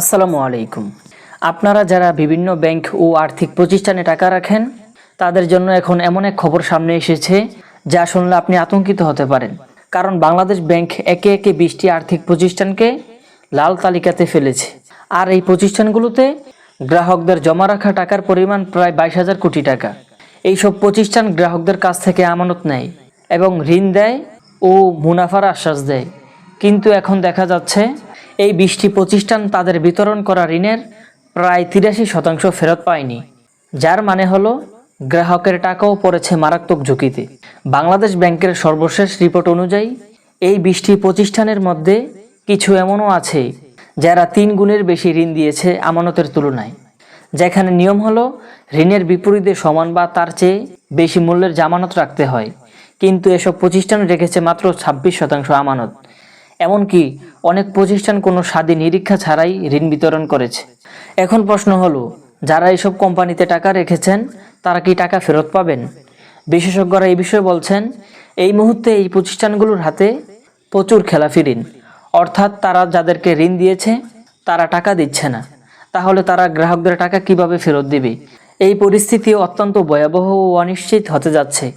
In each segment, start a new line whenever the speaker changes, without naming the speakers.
আসসালামু আলাইকুম। আপনারা যারা বিভিন্ন ব্যাংক ও আর্থিক প্রতিষ্ঠানে টাকা রাখেন, তাদের জন্য এখন এমন এক খবর সামনে এসেছে, যা শুনলে আপনি আতঙ্কিত হতে পারেন। কারণ বাংলাদেশ ব্যাংক একে একে বিশটি আর্থিক প্রতিষ্ঠানকে লাল তালিকাতে ফেলেছে। আর এই প্রতিষ্ঠানগুলোতে গ্রাহকদের জমা রাখা টাকার পরিমাণ প্রায় বাইশ হাজার কোটি টাকা। এইসব প্রতিষ্ঠান গ্রাহকদের কাছ থেকে আমানত নেয় এবং ঋণ দেয় ও মুনাফার আশ্বাস দেয়। কিন্তু এখন দেখা যাচ্ছে এই বিশটি প্রতিষ্ঠান তাদের বিতরণ করা ঋণের প্রায় তিরাশি শতাংশ ফেরত পায়নি, যার মানে হলো গ্রাহকের টাকাও পড়েছে মারাত্মক ঝুঁকিতে। বাংলাদেশ ব্যাংকের সর্বশেষ রিপোর্ট অনুযায়ী, এই বিশটি প্রতিষ্ঠানের মধ্যে কিছু এমনও আছে যারা তিন গুণের বেশি ঋণ দিয়েছে আমানতের তুলনায়, যেখানে নিয়ম হলো ঋণের বিপরীতে সমান বা তার চেয়ে বেশি মূল্যের জামানত রাখতে হয়। কিন্তু এসব প্রতিষ্ঠান রেখেছে মাত্র ছাব্বিশ শতাংশ আমানত। এমনকি অনেক প্রতিষ্ঠান কোনো স্বাধীন নিরীক্ষা ছাড়াই ঋণ বিতরণ করেছে। এখন প্রশ্ন হলো, যারা এইসব কোম্পানিতে টাকা রেখেছেন, তারা কি টাকা ফেরত পাবেন? বিশেষজ্ঞরা এই বিষয়ে বলছেন, এই মুহূর্তে এই প্রতিষ্ঠানগুলোর হাতে প্রচুর খেলাফি ঋণ। অর্থাৎ তারা যাদেরকে ঋণ দিয়েছে, তারা টাকা দিচ্ছে না। তাহলে তারা গ্রাহকদের টাকা কীভাবে ফেরত দিবে? এই পরিস্থিতি অত্যন্ত ভয়াবহ ও অনিশ্চিত হতে যাচ্ছে।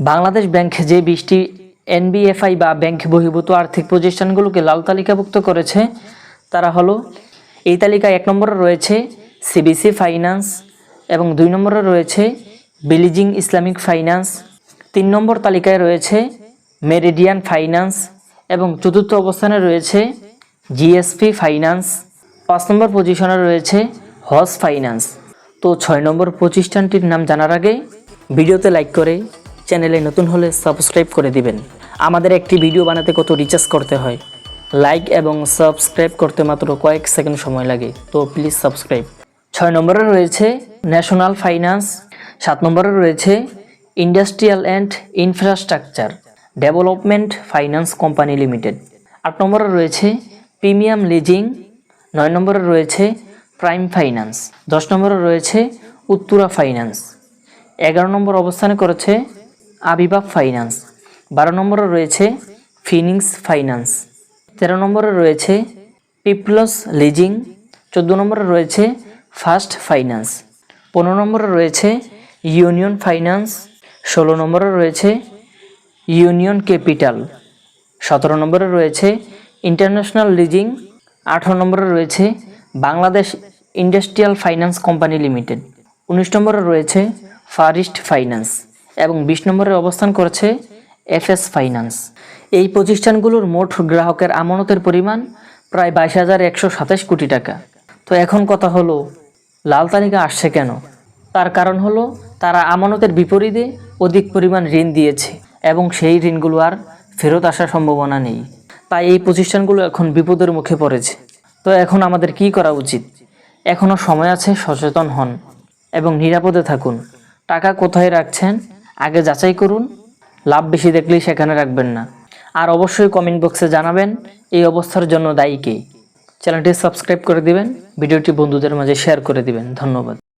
বাংলাদেশ ব্যাংক যে বিশটি এনবিএফআই বা ব্যাংক বহির্ভূত আর্থিক প্রতিষ্ঠানগুলোকে লাল তালিকাভুক্ত করেছে। তারা হলো, এই তালিকায় এক নম্বরে রয়েছে সিবিসি ফাইন্যান্স এবং দুই নম্বরে রয়েছে বিলিজিং ইসলামিক ফাইন্যান্স। তিন নম্বর তালিকায় রয়েছে মেরিডিয়ান ফাইন্যান্স এবং চতুর্থ অবস্থানে রয়েছে জিএসপি ফাইন্যান্স। পাঁচ নম্বর পজিশনে রয়েছে হজ ফাইন্যান্স। তো ছয় নম্বর প্রতিষ্ঠানটির নাম জানার আগে ভিডিওতে লাইক করে চ্যানেলে নতুন হলে সাবস্ক্রাইব করে দিবেন। আমাদের একটি ভিডিও বানাতে কত রিচার্জ করতে হয়। লাইক এবং সাবস্ক্রাইব করতে মাত্র কয়েক সেকেন্ড সময় লাগে, তো প্লিজ সাবস্ক্রাইব ছয় নম্বরে রয়েছে ন্যাশনাল ফাইন্যান্স সাত নম্বরে রয়েছে industrial and infrastructure development finance company limited আট নম্বরে রয়েছে প্রিমিয়াম লিজিং নয় নম্বরে রয়েছে প্রাইম ফাইন্যান্স দশ নম্বরে রয়েছে উত্তরা ফাইন্যান্স এগারো নম্বর অবস্থানে করেছে আবিবা ফাইন্যান্স। বারো নম্বরে রয়েছে ফিনিংস ফাইন্যান্স। তেরো নম্বরে রয়েছে পিপলস লিজিং। চোদ্দ নম্বরে রয়েছে ফার্স্ট ফাইন্যান্স। পনেরো নম্বরে রয়েছে ইউনিয়ন ফাইন্যান্স। ষোলো নম্বরে রয়েছে ইউনিয়ন ক্যাপিটাল। সতেরো নম্বরে রয়েছে ইন্টারন্যাশনাল লিজিং। আঠারো নম্বরে রয়েছে Bangladesh industrial finance company limited. উনিশ নম্বরে রয়েছে ফারিস্ট ফাইন্যান্স। এবং বিশ নম্বরে অবস্থান করেছে এফএস ফাইন্যান্স। এই প্রতিষ্ঠানগুলোর মোট গ্রাহকের আমানতের পরিমাণ প্রায় বাইশ হাজার একশো সাতাশ কোটি টাকা। তো এখন কথা হলো, লাল তালিকা আসছে কেন? তার কারণ হলো, তারা আমানতের বিপরীতে অধিক পরিমাণ ঋণ দিয়েছে এবং সেই ঋণগুলো আর ফেরত আসার সম্ভাবনা নেই। তাই এই প্রতিষ্ঠানগুলো এখন বিপদের মুখে পড়েছে। তো এখন আমাদের কি করা উচিত? এখনও সময় আছে সচেতন হন এবং নিরাপদে থাকুন। টাকা কোথায় রাখছেন আগে যাচাই করুন, লাভ বেশি দেখলেই সেখানে রাখবেন না। আর অবশ্যই কমেন্ট বক্সে জানাবেন, এই অবস্থার জন্য দায়ী কে। চ্যানেলটি সাবস্ক্রাইব করে দিবেন, ভিডিওটি বন্ধুদের মাঝে শেয়ার করে দিবেন। ধন্যবাদ।